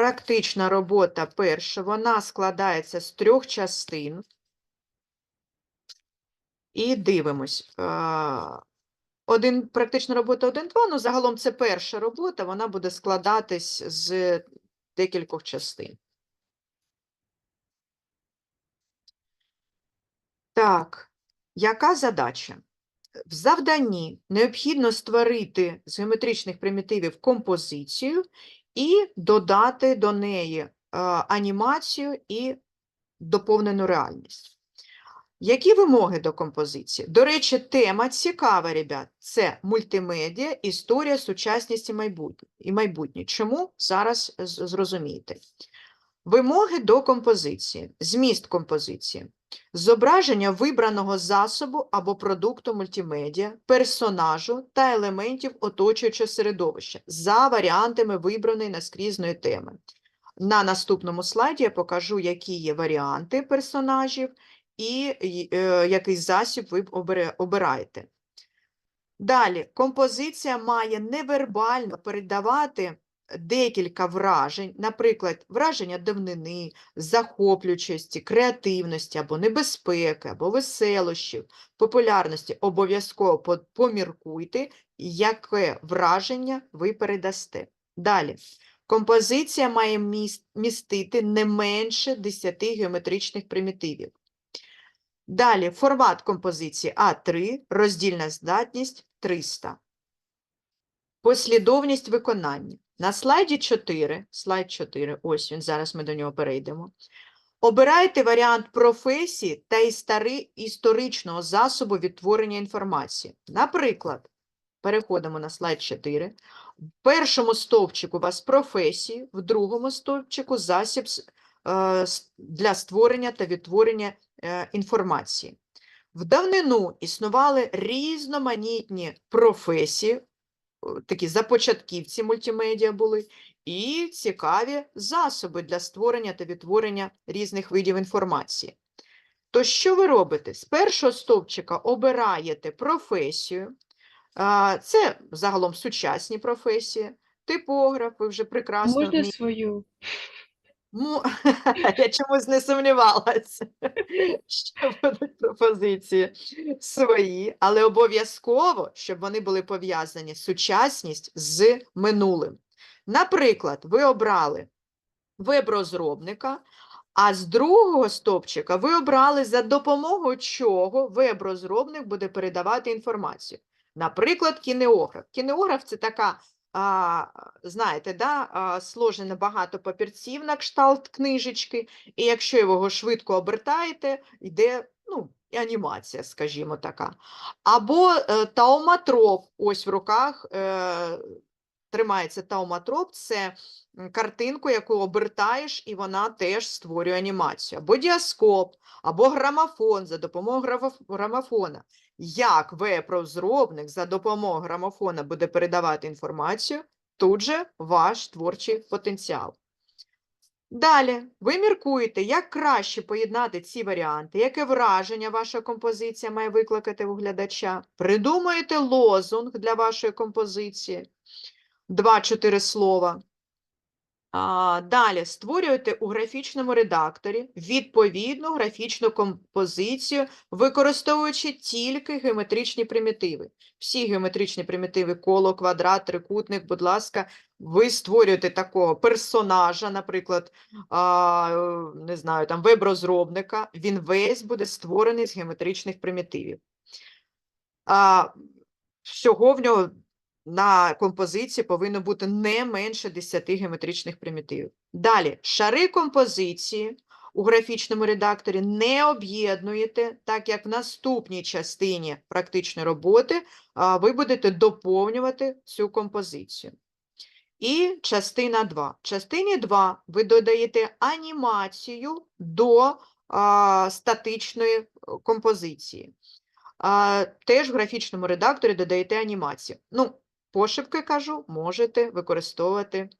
практична робота перша, вона складається з трьох частин. І дивимось. Один, практична робота 1-2, ну загалом це перша робота, вона буде складатись з декількох частин. Так, яка задача? В завданні необхідно створити з геометричних примітивів композицію і додати до неї е, анімацію і доповнену реальність. Які вимоги до композиції? До речі, тема цікава, ребят. Це мультимедіа, історія, сучасність і майбутнє. І майбутнє. Чому? Зараз зрозумієте. Вимоги до композиції. Зміст композиції. Зображення вибраного засобу або продукту мультимедіа, персонажу та елементів оточуючого середовища за варіантами вибраної наскрізної теми. На наступному слайді я покажу, які є варіанти персонажів і е, який засіб ви обираєте. Далі, композиція має невербально передавати декілька вражень, наприклад, враження давнини, захоплюючості, креативності або небезпеки, або веселощів, популярності. Обов'язково поміркуйте, яке враження ви передасте. Далі. Композиція має містити не менше 10 геометричних примітивів. Далі формат композиції А3, роздільна здатність 300. Послідовність виконання. На слайді 4, слайд 4, ось він, зараз ми до нього перейдемо. Обирайте варіант професії та істори- історичного засобу відтворення інформації. Наприклад, переходимо на слайд 4. В першому стовпчику у вас професії, в другому стовпчику засіб е, для створення та відтворення е, інформації. В давнину існували різноманітні професії, такі започатківці мультимедіа були, і цікаві засоби для створення та відтворення різних видів інформації. То що ви робите? З першого стовпчика обираєте професію. Це загалом сучасні професії, типограф, ви вже прекрасно Можна свою? Му- Я чомусь не сумнівалася, що будуть пропозиції свої, але обов'язково, щоб вони були пов'язані сучасність з минулим. Наприклад, ви обрали веб-розробника, а з другого стопчика ви обрали, за допомогою чого веб-розробник буде передавати інформацію. Наприклад, кінеограф. Кінеограф це така а, знаєте, да, сложено багато папірців на кшталт книжечки, і якщо його швидко обертаєте, йде ну, анімація, скажімо така. Або е, тауматроп, ось в руках е, тримається тауматроп, це картинку, яку обертаєш, і вона теж створює анімацію. Або діаскоп, або грамофон за допомогою грамофона. Як веб-розробник за допомогою грамофона буде передавати інформацію, тут же ваш творчий потенціал. Далі, ви міркуєте, як краще поєднати ці варіанти, яке враження ваша композиція має викликати у глядача. Придумуєте лозунг для вашої композиції, два-чотири слова. Далі створюєте у графічному редакторі відповідну графічну композицію, використовуючи тільки геометричні примітиви. Всі геометричні примітиви коло, квадрат, трикутник, будь ласка, ви створюєте такого персонажа, наприклад, не знаю, там веб-розробника, він весь буде створений з геометричних примітивів. Всього в нього на композиції повинно бути не менше 10 геометричних примітивів. Далі, шари композиції у графічному редакторі не об'єднуєте, так як в наступній частині практичної роботи ви будете доповнювати цю композицію. І частина 2. В частині 2 ви додаєте анімацію до а, статичної е, композиції. А, теж в графічному редакторі додаєте анімацію. Ну, пошивки кажу, можете використовувати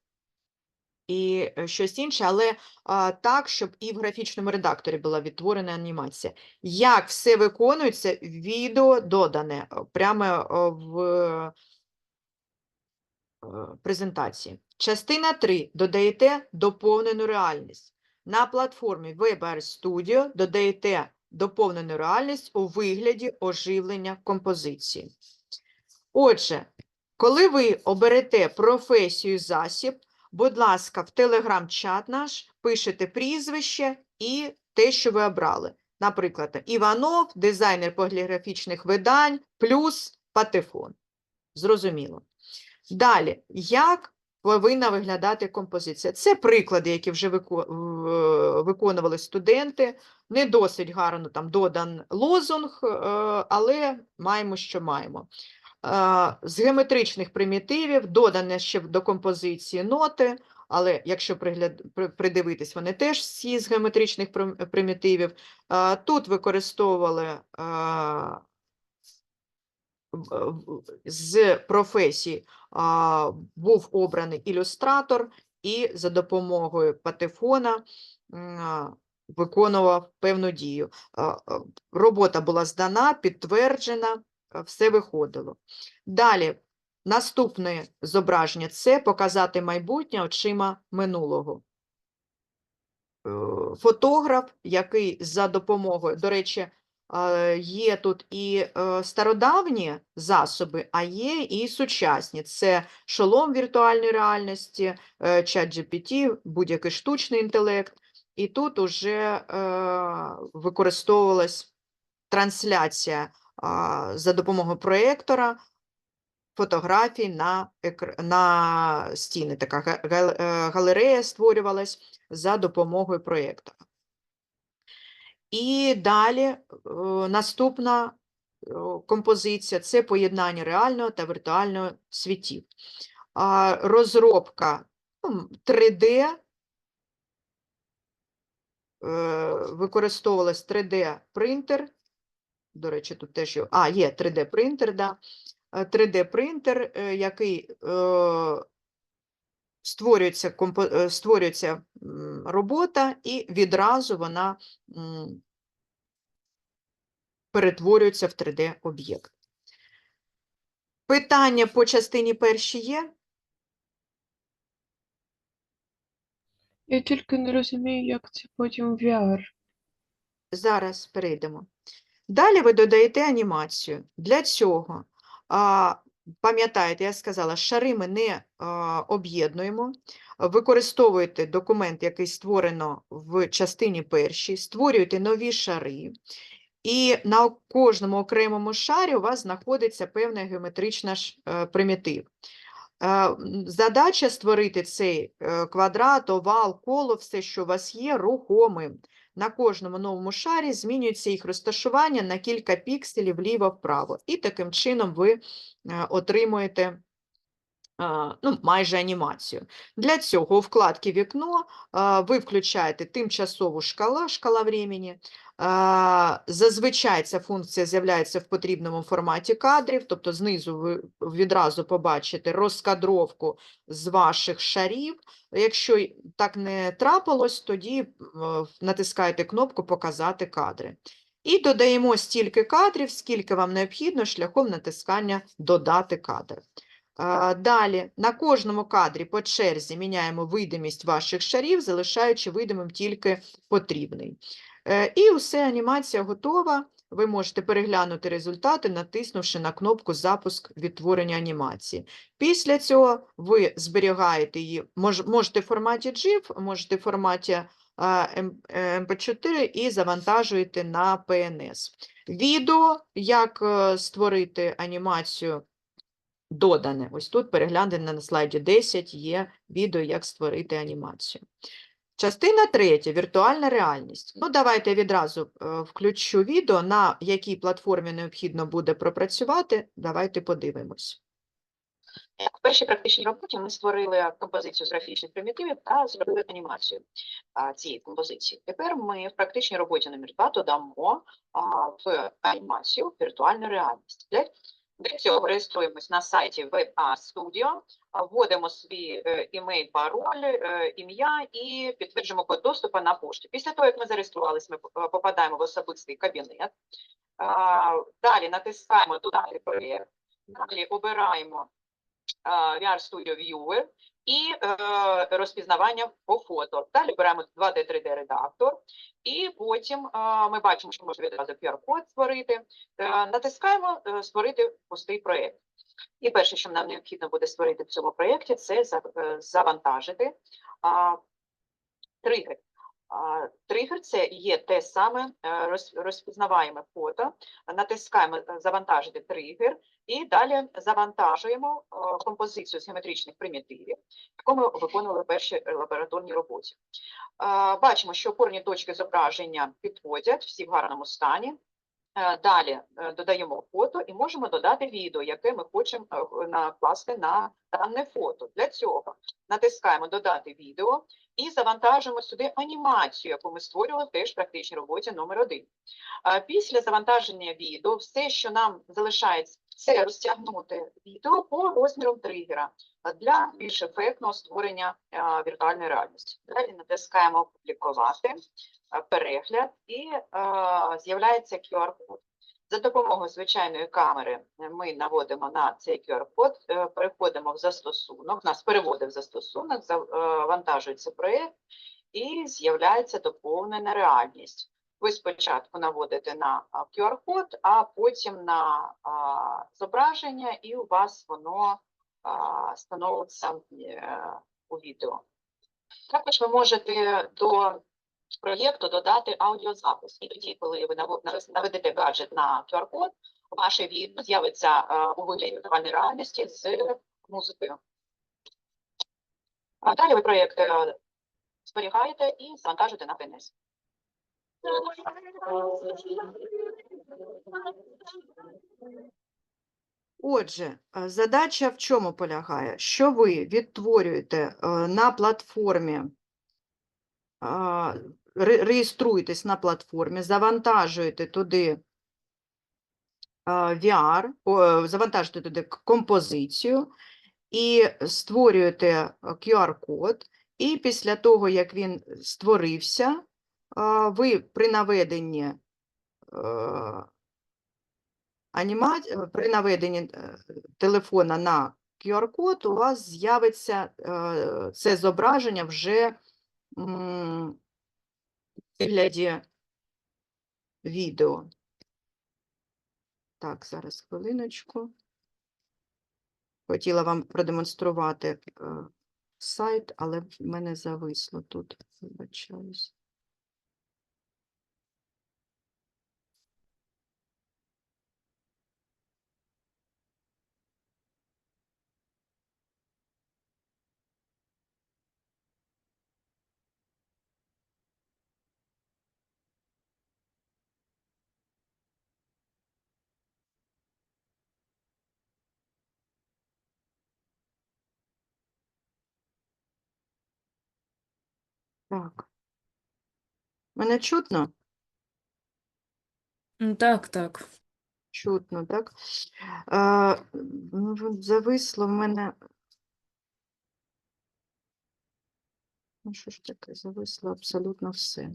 і е, щось інше, але а, так, щоб і в графічному редакторі була відтворена анімація. Як все виконується, відео додане е, прямо е, в презентації. Частина 3. Додаєте доповнену реальність. На платформі WebAR Studio додаєте доповнену реальність у вигляді оживлення композиції. Отже, коли ви оберете професію засіб, будь ласка, в телеграм-чат наш пишете прізвище і те, що ви обрали. Наприклад, Іванов, дизайнер поліграфічних видань, плюс патефон. Зрозуміло. Далі, як повинна виглядати композиція? Це приклади, які вже виконували студенти. Не досить гарно там додан лозунг, е, але маємо, що маємо. Е, З геометричних примітивів додане ще до композиції ноти, але якщо пригляд... придивитись, вони теж всі з геометричних примітивів. Е, Тут використовували е, з професій був обраний ілюстратор і за допомогою патефона виконував певну дію. Робота була здана, підтверджена, все виходило. Далі, наступне зображення це показати майбутнє очима минулого. Е, Фотограф, який за допомогою, до речі, е, є тут і е, стародавні засоби, а є і сучасні. Це шолом віртуальної реальності, е, ChatGPT, будь-який штучний інтелект. І тут уже е, використовувалась трансляція за допомогою проєктора фотографій на, екр... на стіни. Така е, галерея створювалась за допомогою проєктора. І далі е, наступна е, композиція це поєднання реального та віртуального світів. Розробка ну, 3D, е, використовувалась 3D-принтер. До речі, тут теж є- а, є 3D-принтер, да. 3D-принтер, е, який е, створюється, компо... е, створюється робота, і відразу вона перетворюється в 3D-об'єкт. Питання по частині першій є? Я тільки не розумію, як це потім в VR. Зараз перейдемо. Далі ви додаєте анімацію. Для цього, пам'ятаєте, я сказала, шари ми не об'єднуємо. Використовуєте документ, який створено в частині першій, створюєте нові шари. І на кожному окремому шарі у вас знаходиться певна геометрична е, примітив. Е, Задача створити цей е, квадрат, овал, коло, все, що у вас є, рухомим. На кожному новому шарі змінюється їх розташування на кілька пікселів вліво-вправо. І таким чином ви е, отримуєте ну, майже анімацію. Для цього у вкладці «Вікно» ви включаєте тимчасову шкала, шкала времени. Зазвичай ця функція з'являється в потрібному форматі кадрів, тобто знизу ви відразу побачите розкадровку з ваших шарів. Якщо так не трапилось, тоді е, натискаєте кнопку «Показати кадри». І додаємо стільки кадрів, скільки вам необхідно шляхом натискання «Додати кадр». Далі на кожному кадрі по черзі міняємо видимість ваших шарів, залишаючи видимим тільки потрібний. Е, І все, анімація готова. Ви можете переглянути результати, натиснувши на кнопку Запуск відтворення анімації. Після цього ви зберігаєте її, можете в форматі GIF, можете в форматі а, М- е, MP4 і завантажуєте на PNS. Відео, як е, створити анімацію додане. Ось тут перегляньте на слайді 10 є відео, як створити анімацію. Частина третя віртуальна реальність. Ну, давайте відразу е, включу відео, на якій платформі необхідно буде пропрацювати. Давайте подивимось. В першій практичній роботі ми створили композицію з графічних примітивів та зробили анімацію цієї композиції. Тепер ми в практичній роботі номер 2 додамо в анімацію віртуальну реальність. Для, цього реєструємось на сайті WebA Studio, вводимо свій е, імейл, пароль, е, ім'я і підтверджуємо код доступу на пошті. Після того, як ми зареєструвалися, ми е, попадаємо в особистий кабінет. Далі натискаємо «Додати проєкт», далі обираємо VR Studio Viewer і е, розпізнавання по фото. Далі беремо 2D 3D редактор, і потім ми бачимо, що можна відразу QR-код створити. Е, натискаємо е, створити пустий проєкт. І перше, що нам необхідно буде створити в цьому проєкті, це за- завантажити тригер. Тригер це є те саме е, розпізнаваємо фото, натискаємо е, завантажити тригер і далі завантажуємо е, композицію з геометричних примітивів, яку ми виконували в першій лабораторній роботі. Бачимо, що опорні точки зображення підходять, всі в гарному стані. Е, Далі е, додаємо фото і можемо додати відео, яке ми хочемо е, накласти на дане фото. Для цього натискаємо додати відео і завантажуємо сюди анімацію, яку ми створювали теж в практичній роботі номер один. Е, Після завантаження відео все, що нам залишається, це розтягнути відео по розмірам тригера для більш ефектного створення віртуальної реальності. Далі натискаємо опублікувати перегляд і е, з'являється QR-код. За допомогою звичайної камери е, ми наводимо на цей QR-код, е, переходимо в застосунок, нас переводить в застосунок, завантажується проєкт і з'являється доповнена реальність. Ви спочатку наводите на QR-код, а потім на зображення, і у вас воно становиться е, у відео. Також ви можете до проєкту додати аудіозапис. І тоді, коли ви наведете гаджет на QR-код, ваше відео з'явиться е, у вигляді віртуальної реальності з музикою. А далі ви проєкт е, зберігаєте і завантажуєте на ПНС. Отже, е, задача в чому полягає? Що ви відтворюєте на платформі, реєструєтесь на платформі, завантажуєте туди VR, завантажуєте туди композицію і створюєте QR-код, і після того, як він створився, ви при наведенні е, аніма... при наведенні е, телефона на QR-код у вас з'явиться е, це зображення вже вигляді відео. Так, зараз хвилиночку. Хотіла вам продемонструвати е, сайт, але в мене зависло тут. Вибачаюсь. Так. Мене чутно? Так, так. Чутно, так? А, ну, зависло в мене. Ну, що ж таке, зависло абсолютно все.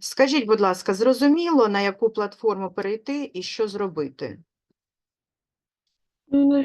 Скажіть, будь ласка, зрозуміло, на яку платформу перейти і що зробити? Ну, на